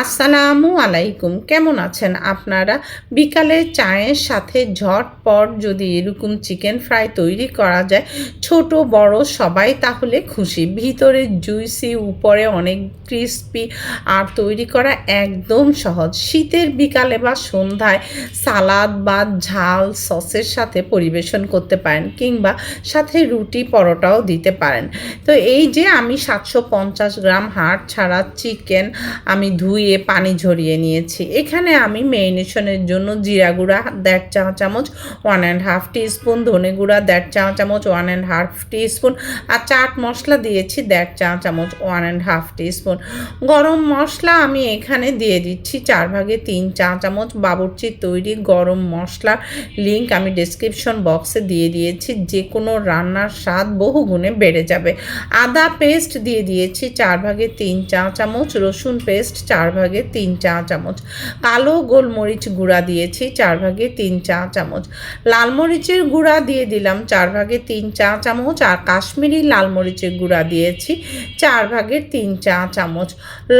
আসসালামু আলাইকুম। কেমন আছেন আপনারা? বিকালে চায়ের সাথে ঝটপট যদি এরকম চিকেন ফ্রাই তৈরি করা যায়, ছোট, বড়, সবাই তাহলে খুশি। ভিতরে জুইসি উপরে অনেক ক্রিস্পি, আর তৈরি করা একদম সহজ। শীতের বিকালে বা সন্ধ্যায় সালাদ বা ঝাল সসের সাথে পরিবেশন করতে পারেন, কিংবা সাথে রুটি পরোটাও দিতে পারেন। তো এই যে আমি সাতশো পঞ্চাশ গ্রাম হাড় ছাড়া চিকেন আমি ধুয়ে পানি ঝরিয়ে নিয়েছি। এখানে আমি মেরিনেশনের জন্য জিরা গুঁড়া, দেড় চা চামচ ওয়ান অ্যান্ড হাফ টিস্পুন ধনে গুঁড়া, দেড় চা চামচ ওয়ান অ্যান্ড হাফ টিস্পুন আর চাট মশলা দিয়েছি দেড় চা চামচ ওয়ান অ্যান্ড হাফ টিস্পুন গরম মশলা আমি এখানে দিয়ে দিচ্ছি চার ভাগে তিন চা চামচ। বাবুর্চির তৈরি গরম মশলার লিঙ্ক আমি ডিসক্রিপশন বক্সে দিয়ে দিয়েছি। যে কোনো রান্নার স্বাদ বহু গুণে বেড়ে যাবে। আদা পেস্ট দিয়ে দিয়েছি চার ভাগে তিন চা চামচ, রসুন পেস্ট চার ভাগে তিন চা চামচ। কালো গোলমরিচ গুঁড়া দিয়েছি, চার ভাগে তিন চা চামচ। লাল মরিচের গুঁড়া দিয়ে দিলাম, চার ভাগে তিন চা চামচ। আর কাশ্মীরি লাল মরিচের গুঁড়া দিয়েছি, চার ভাগে তিন চা চামচ।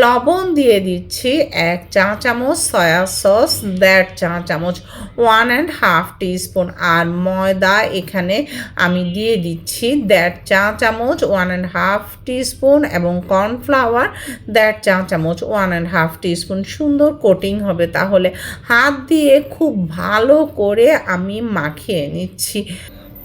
লবণ দিয়ে দিচ্ছি এক চা চামচ, সয়া সস দেড় চা চামচ, ওয়ান অ্যান্ড হাফ টিস্পুন। আর ময়দা এখানে আমি দিয়ে দিচ্ছি দেড় চা চামচ, ওয়ান অ্যান্ড হাফ টিস্পুন এবং কর্নফ্লাওয়ার দেড় চা চামচ, ওয়ান অ্যান্ড হাফ টিস্পুন সুন্দর কোটিং হবে তাহলে হাত দিয়ে খুব ভালো করে আমি মাখিয়ে নিচ্ছি।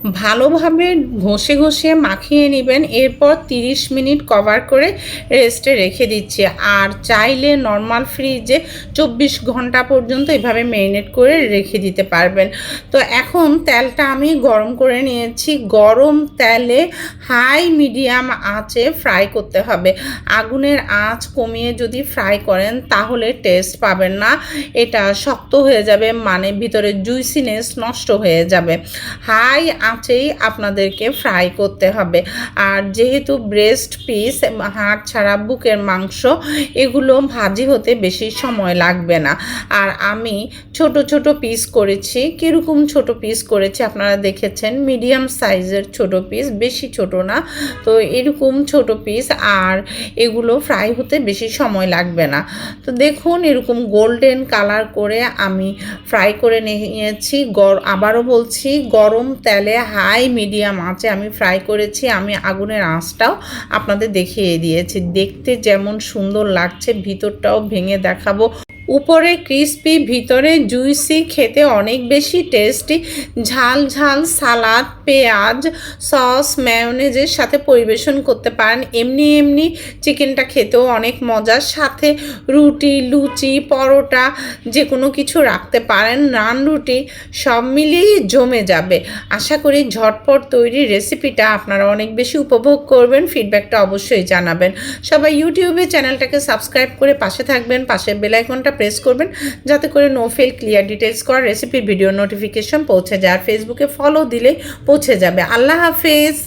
ভালোভাবে ঘষে ঘষে মাখিয়ে নেবেন, এরপর 30 মিনিট কভার করে রেস্টে রেখে দিচ্ছি। আর চাইলে নর্মাল ফ্রিজে চব্বিশ ঘণ্টা পর্যন্ত এভাবে ম্যারিনেট করে রেখে দিতে পারবেন। তো এখন তেলটা আমি গরম করে নিয়েছি। গরম তেলে হাই মিডিয়াম আঁচে ফ্রাই করতে হবে। আগুনের আঁচ কমিয়ে যদি ফ্রাই করেন, তাহলে টেস্ট পাবেন না। এটা শক্ত হয়ে যাবে মানে ভিতরে জুইসিনেস নষ্ট হয়ে যাবে। হাই আঁচেই আপনাদেরকে ফ্রাই করতে হবে। আর যেহেতু ব্রেস্ট পিস হাড় ছাড়া বুকের মাংস, এগুলো ভাজি হতে বেশি সময় লাগবে না। আর আমি ছোট ছোট পিস করেছি, কীরকম ছোট পিস করেছি আপনারা দেখেছেন? মিডিয়াম সাইজের ছোট পিস বেশি ছোট না। তো এরকম ছোট পিস আর এগুলো ফ্রাই হতে বেশি সময় লাগবে না। তো দেখুন এরকম গোল্ডেন কালার করে আমি ফ্রাই করে নিয়েছি। আবারও বলছি, গরম তেলে হাই মিডিয়াম আঁচে আমি ফ্রাই করেছি, আমি আগুনের আঁচটাও আপনাদের দেখিয়ে দিয়েছি। দেখতে যেমন সুন্দর লাগছে, ভিতরটাও ভেঙে দেখাবো। উপরে ক্রিস্পি ভিতরে জুইসি খেতে অনেক বেশি টেস্টি ঝাল ঝাল সালাদ পেঁয়াজ, সস, ম্যায়োনেজের সাথে পরিবেশন করতে পারেন। এমনি এমনি চিকেনটা খেতেও অনেক মজার সাথে রুটি, লুচি, পরোটা যে কোনো কিছু রাখতে পারেন। নান, রুটি সব মিলিয়েই জমে যাবে। আশা করি ঝটপট তৈরি রেসিপিটা আপনারা অনেক বেশি উপভোগ করবেন। ফিডব্যাকটা অবশ্যই জানাবেন। সবাই ইউটিউবে চ্যানেলটাকে সাবস্ক্রাইব করে পাশে থাকবেন। পাশের বেলাইকনটা প্রেস করবেন যাতে করে নো ফেল ক্লিয়ার ডিটেলস করা রেসিপির ভিডিও নোটিফিকেশন পৌঁছে যায়। আর ফেসবুকে ফলো দিলেই পৌঁছে যাবে। আল্লাহ হাফেজ।